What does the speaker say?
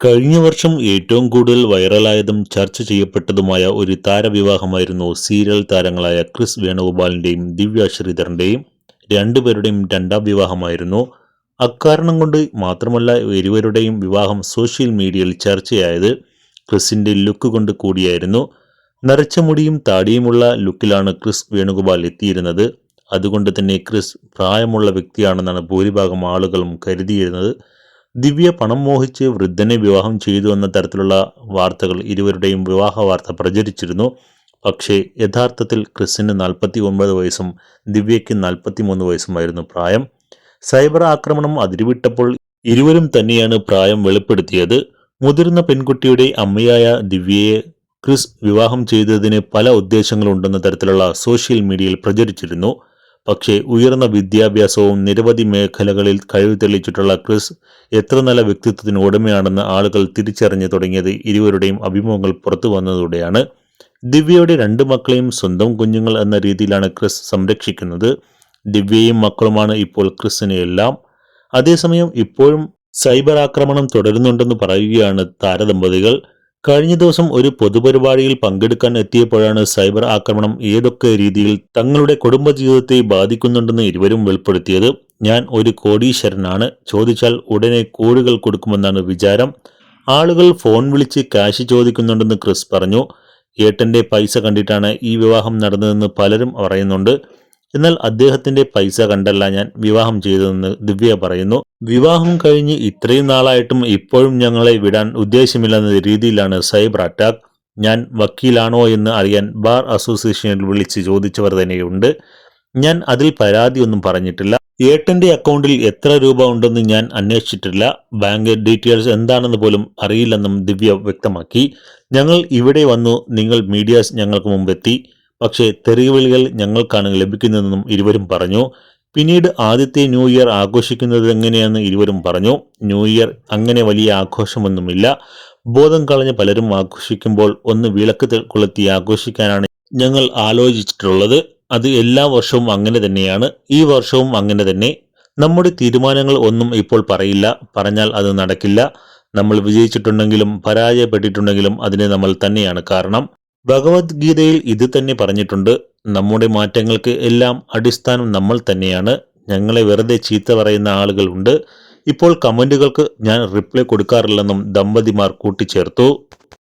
കഴിഞ്ഞ വർഷം ഏറ്റവും കൂടുതൽ വൈറലായതും ചർച്ച ചെയ്യപ്പെട്ടതുമായ ഒരു താരവിവാഹമായിരുന്നു സീരിയൽ താരങ്ങളായ ക്രിസ് വേണുഗോപാലിന്റെയും ദിവ്യ ശ്രീധറിന്റെയും രണ്ടുപേരുടെയും രണ്ടാം വിവാഹമായിരുന്നു. അക്കാരണം കൊണ്ട് മാത്രമല്ല ഇരുവരുടെയും വിവാഹം സോഷ്യൽ മീഡിയയിൽ ചർച്ചയായത് ക്രിസിന്റെ ലുക്ക് കൊണ്ട് കൂടിയായിരുന്നു. നരച്ച മുടിയും താടിയുമുള്ള ലുക്കിലാണ് ക്രിസ് വേണുഗോപാൽ എത്തിയിരുന്നത്. അതുകൊണ്ട് തന്നെ ക്രിസ് പ്രായമുള്ള വ്യക്തിയാണെന്നാണ് ഭൂരിഭാഗം ആളുകളും കരുതിയിരുന്നത്. ദിവ്യ പണം മോഹിച്ച് വൃദ്ധനെ വിവാഹം ചെയ്തു എന്ന തരത്തിലുള്ള വാർത്തകൾ ഇരുവരുടെയും വിവാഹ വാർത്ത പ്രചരിച്ചിരുന്നു. പക്ഷേ യഥാർത്ഥത്തിൽ ക്രിസിന് നാൽപ്പത്തി ഒൻപത് വയസ്സും ദിവ്യയ്ക്ക് നാൽപ്പത്തി മൂന്ന് വയസ്സുമായിരുന്നു പ്രായം. സൈബർ ആക്രമണം അതിരുവിട്ടപ്പോൾ ഇരുവരും തന്നെയാണ് പ്രായം വെളിപ്പെടുത്തിയത്. മുതിർന്ന പെൺകുട്ടിയുടെ അമ്മയായ ദിവ്യയെ ക്രിസ് വിവാഹം ചെയ്തതിന് പല ഉദ്ദേശങ്ങളുണ്ടെന്ന തരത്തിലുള്ള സോഷ്യൽ മീഡിയയിൽ പ്രചരിച്ചിരുന്നു. പക്ഷേ ഉയർന്ന വിദ്യാഭ്യാസവും നിരവധി മേഖലകളിൽ കഴിവ് തെളിയിച്ചിട്ടുള്ള ക്രിസ് എത്ര നല്ല വ്യക്തിത്വത്തിന് ഉടമയാണെന്ന് ആളുകൾ തിരിച്ചറിഞ്ഞു തുടങ്ങിയത് ഇരുവരുടെയും അഭിമുഖങ്ങൾ പുറത്തു വന്നതോടെയാണ്. ദിവ്യയുടെ രണ്ട് മക്കളെയും സ്വന്തം കുഞ്ഞുങ്ങൾ എന്ന രീതിയിലാണ് ക്രിസ് സംരക്ഷിക്കുന്നത്. ദിവ്യയും മക്കളുമാണ് ഇപ്പോൾ ക്രിസിന് എല്ലാം. അതേസമയം ഇപ്പോഴും സൈബർ ആക്രമണം തുടരുന്നുണ്ടെന്ന് പറയുകയാണ് താരദമ്പതികൾ. കഴിഞ്ഞ ദിവസം ഒരു പൊതുപരിപാടിയിൽ പങ്കെടുക്കാൻ എത്തിയപ്പോഴാണ് സൈബർ ആക്രമണം ഏതൊക്കെ രീതിയിൽ തങ്ങളുടെ കുടുംബജീവിതത്തെ ബാധിക്കുന്നുണ്ടെന്ന് ഇരുവരും വെളിപ്പെടുത്തിയത്. ഞാൻ ഒരു കോടീശ്വരനാണ്. ചോദിച്ചാൽ ഉടനെ കോടികൾ കൊടുക്കുമെന്നാണ് വിചാരം. ആളുകൾ ഫോൺ വിളിച്ച് കാശ് ചോദിക്കുന്നുണ്ടെന്ന് ക്രിസ് പറഞ്ഞു. ഏട്ടന്റെ പൈസ കണ്ടിട്ടാണ് ഈ വിവാഹം നടന്നതെന്ന് പലരും പറയുന്നുണ്ട്. എന്നാൽ അദ്ദേഹത്തിന്റെ പൈസ കണ്ടല്ല ഞാൻ വിവാഹം ചെയ്തതെന്ന് ദിവ്യ പറയുന്നു. വിവാഹം കഴിഞ്ഞ് ഇത്രയും നാളായിട്ടും ഇപ്പോഴും ഞങ്ങളെ വിടാൻ ഉദ്ദേശമില്ലെന്ന രീതിയിലാണ് സൈബർ അറ്റാക്ക്. ഞാൻ വക്കീലാണോ എന്ന് അറിയാൻ ബാർ അസോസിയേഷനിൽ വിളിച്ച് ചോദിച്ചവർ തന്നെയുണ്ട്. ഞാൻ അതിൽ പരാതിയൊന്നും പറഞ്ഞിട്ടില്ല. ഏട്ടന്റെ അക്കൗണ്ടിൽ എത്ര രൂപ ഉണ്ടെന്ന് ഞാൻ അന്വേഷിച്ചിട്ടില്ല. ബാങ്ക് ഡീറ്റെയിൽസ് എന്താണെന്ന് പോലും അറിയില്ലെന്നും ദിവ്യ വ്യക്തമാക്കി. ഞങ്ങൾ ഇവിടെ വന്നു നിങ്ങൾ മീഡിയാസ് ഞങ്ങൾക്ക് മുമ്പെത്തി. പക്ഷേ തെറിവിളികൾ ഞങ്ങൾക്കാണ് ലഭിക്കുന്നതെന്നും ഇരുവരും പറഞ്ഞു. പിന്നീട് ആദ്യത്തെ ന്യൂ ഇയർ ആഘോഷിക്കുന്നത് എങ്ങനെയെന്ന് ഇരുവരും പറഞ്ഞു. ന്യൂ ഇയർ അങ്ങനെ വലിയ ആഘോഷമൊന്നുമില്ല. ബോധം കളഞ്ഞ പലരും ആഘോഷിക്കുമ്പോൾ ഒന്ന് വിളക്ക് കൊളുത്തി ആഘോഷിക്കാനാണ് ഞങ്ങൾ ആലോചിച്ചിട്ടുള്ളത്. അത് എല്ലാ വർഷവും അങ്ങനെ തന്നെയാണ്. ഈ വർഷവും അങ്ങനെ തന്നെ. നമ്മുടെ തീരുമാനങ്ങൾ ഒന്നും ഇപ്പോൾ പറയില്ല. പറഞ്ഞാൽ അത് നടക്കില്ല. നമ്മൾ വിജയിച്ചിട്ടുണ്ടെങ്കിലും പരാജയപ്പെട്ടിട്ടുണ്ടെങ്കിലും അതിന് നമ്മൾ തന്നെയാണ് കാരണം. ഭഗവത്ഗീതയിൽ ഇത് തന്നെ പറഞ്ഞിട്ടുണ്ട് നമ്മുടെ മാറ്റങ്ങൾക്ക് എല്ലാം അടിസ്ഥാനം നമ്മൾ തന്നെയാണ്. ഞങ്ങളെ വെറുതെ ചീത്ത പറയുന്ന ആളുകളുണ്ട് ഇപ്പോൾ കമന്റുകൾക്ക് ഞാൻ റിപ്ലൈ കൊടുക്കാറില്ലെന്നും ദമ്പതിമാർ കൂട്ടിച്ചേർത്തു.